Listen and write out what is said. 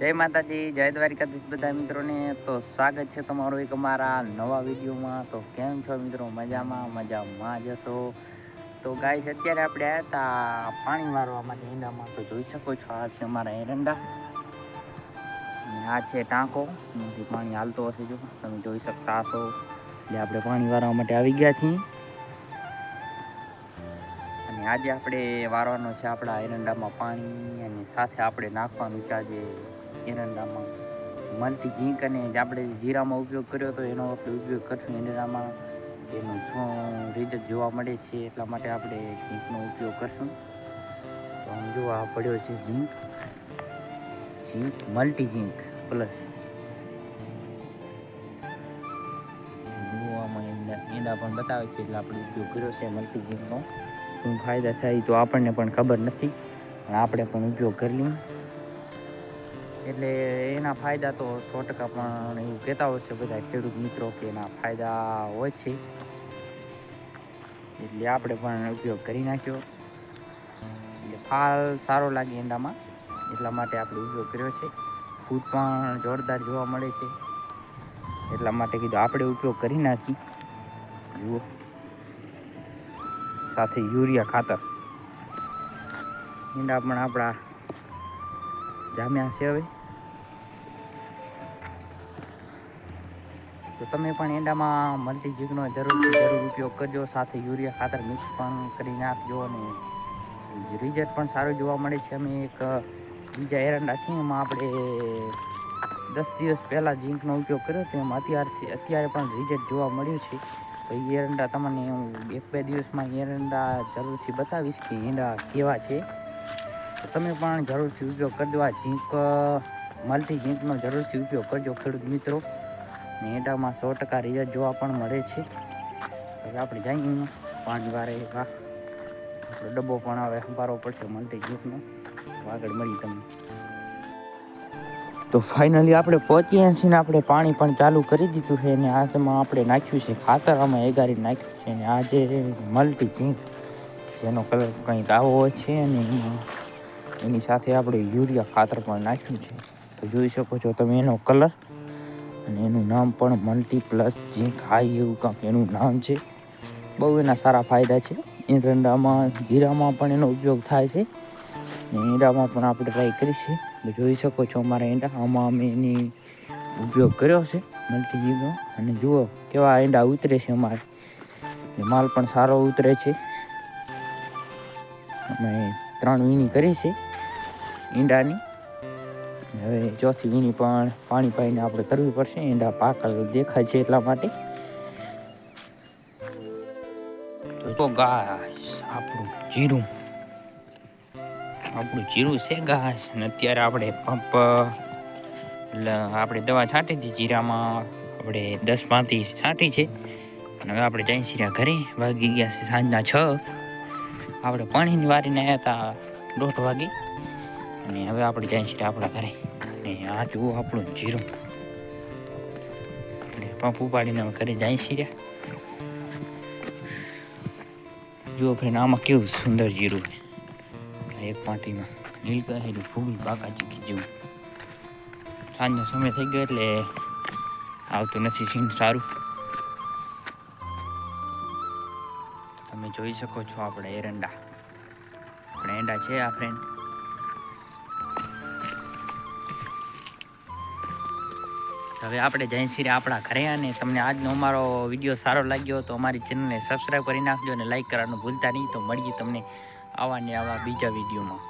જય માતાજી, જય દ્વારિકાધીશ બધા મિત્રોને. તો સ્વાગત છે તમારું એક અમારા નવા વિડીયોમાં. તો કેમ છો મિત્રો? મજામાં મજામાં જશો તો ગાઈસ, અત્યારે આપણે આવ્યા હતા પાણી વારવા માટે એંડામાં તો જોઈ શકો છો, આ છે અમારા એરંડા. આ છે ટાંકો. એમાંથી પાણી હાલતો હશે જો. તમે જોઈ શકતા હશો એટલે આપણે પાણી વારવા માટે આવી ગયા છીએ. અને આજે આપણે વારવાનો છે આપણા એરંડામાં પાણી. અને સાથે આપણે નાખવાનું છે આજે એરંડામાં મલ્ટી ઝીંક અને આપણે જીરામાં ઉપયોગ કર્યો તો એનો આપણે ઉપયોગ કરશું એરંડામાં એનું શું રિઝલ્ટ જોવા મળે છે, એટલા માટે આપણે ઝીંકનો ઉપયોગ કરશું. તો આમ જો આ પડ્યો છે ઝીંક. ઝીંક મલ્ટી ઝીંક પ્લસ એના પણ બતાવે છે એટલે આપણે ઉપયોગ કર્યો છે મલ્ટી ઝીંકનો. શું ફાયદા થાય તો આપણને પણ ખબર નથી, પણ આપણે પણ ઉપયોગ કરી લઈએ. એટલે એના ફાયદા તો સો ટકા પણ એવું કહેતા હોય છે બધા ખેડૂત મિત્રો કે એના ફાયદા હોય છે. એટલે આપણે પણ ઉપયોગ કરી નાખ્યો. એટલે ફાલ સારો લાગે એંડામાં, એટલા માટે આપણે ઉપયોગ કર્યો છે. ફૂટ પણ જોરદાર જોવા મળે છે. એટલા માટે કીધું આપણે ઉપયોગ કરી નાખી. જુઓ. સાથે યુરિયા ખાતર. ઈંડા પણ આપણા જામ્યા છે હવે. તો તમે પણ એંડામાં મલ્ટી જીગનો જરૂરથી જરૂર ઉપયોગ કરજો, સાથે યુરિયા ખાતર મિક્સ પણ કરી નાખજો અને રિઝલ્ટ પણ સારું જોવા મળે છે. અમે એક બીજા એરંડા છે એમાં આપણે દસ દિવસ પહેલાં ઝીંકનો ઉપયોગ કર્યો તો એમાં અત્યારથી અત્યારે પણ રિઝલ્ટ જોવા મળ્યું છે. તો એ એરંડા તમને હું એક બે દિવસમાં એરંડા જરૂરથી બતાવીશ કે એંડા કેવા છે. તો તમે પણ જરૂરથી ઉપયોગ કરજો. આ ઝીંક મલ્ટી ઝીંકનો જરૂરથી ઉપયોગ કરજો ખેડૂત મિત્રો. ને ઈંડામાં સો ટકા રિઝલ્ટ જોવા પણ મળે છે. હવે આપણે જઈએ પાણી વારે વાહ ડબ્બો પણ હવે સંભાળવો પડશે મલ્ટી ઝીંકનો. આગળ મળી તમને. તો ફાઇનલી આપણે પહોંચ્યા છીએ ને આપણે પાણી પણ ચાલુ કરી દીધું છે અને આજમાં આપણે નાખ્યું છે ખાતર. આમાં એગારી નાખ્યું છે અને આજે મલ્ટી ઝીંક. જેનો કલર કંઈક આવો છે અને એમાં એની સાથે આપણે યુરિયા ખાતર પણ નાખ્યું છે. તો જોઈ શકો છો તમે એનો કલર. અને એનું નામ પણ મલ્ટી પ્લસ ઝીંક હાઈ એવું કંઈક એનું નામ છે. બહુ એના સારા ફાયદા છે. એરંડામાં જીરામાં પણ એનો ઉપયોગ થાય છે. ને ઈંડામાં પણ આપણે ટ્રાય કરીશું. તો જોઈ શકો છો અમારા ઈંડા. આમાં અમે એની ઉપયોગ કર્યો છે મલ્ટી જીનો અને જુઓ કેવા ઈંડા ઉતરે છે અમારે. માલ પણ સારો ઉતરે છે. અમે ત્રણ વીણી કરી છે. ઈંડાની. હવે ચોથી વીણી પણ પાણી પાઈને આપણે કરવી પડશે. ઈંડા પાકલ દેખાય છે એટલા માટે. તો ગાસ આપણું જીરું. આપણું જીરું છે ઘાસ અને અત્યારે આપણે પંપ, એટલે આપણે દવા છાંટી હતી જીરામાં. આપણે દસ પાંત્રીસ છાંટી છે. અને હવે આપણે જઈ છીએ ઘરે. વાગી ગયા છે સાંજના છ. આપણે પાણીની વારીને આવ્યા હતા દોઢ વાગે. અને હવે આપણે જાય છીએ આપણા ઘરે. અને આ જુઓ આપણું જીરું. આપણે પંપ ઉપાડીને અમે ઘરે જાય છીએ. જુઓ ફ્રેન્ડ, આમાં કેવું સુંદર જીરું છે. એક પાંતીમાં નીલ કહેલું ફૂગી ચીકી જેવું. સાંજનો સમય થઈ ગયો એટલે આવતું નથી સીન સારું. તમે જોઈ શકો છો આપણે એરંડા. આપણે એંડા છે આ ફ્રેન્ડ. હવે આપણે જઈ છીએ આપણા ઘરે અને તમને આજનો અમારો વીડિયો સારો લાગ્યો તો અમારી ચેનલને સબસ્ક્રાઈબ કરી નાખજો અને લાઈક કરવાનું ભૂલતા નહીં. તો મળીએ તમને આવા ને આવા બીજા વિડીયોમાં.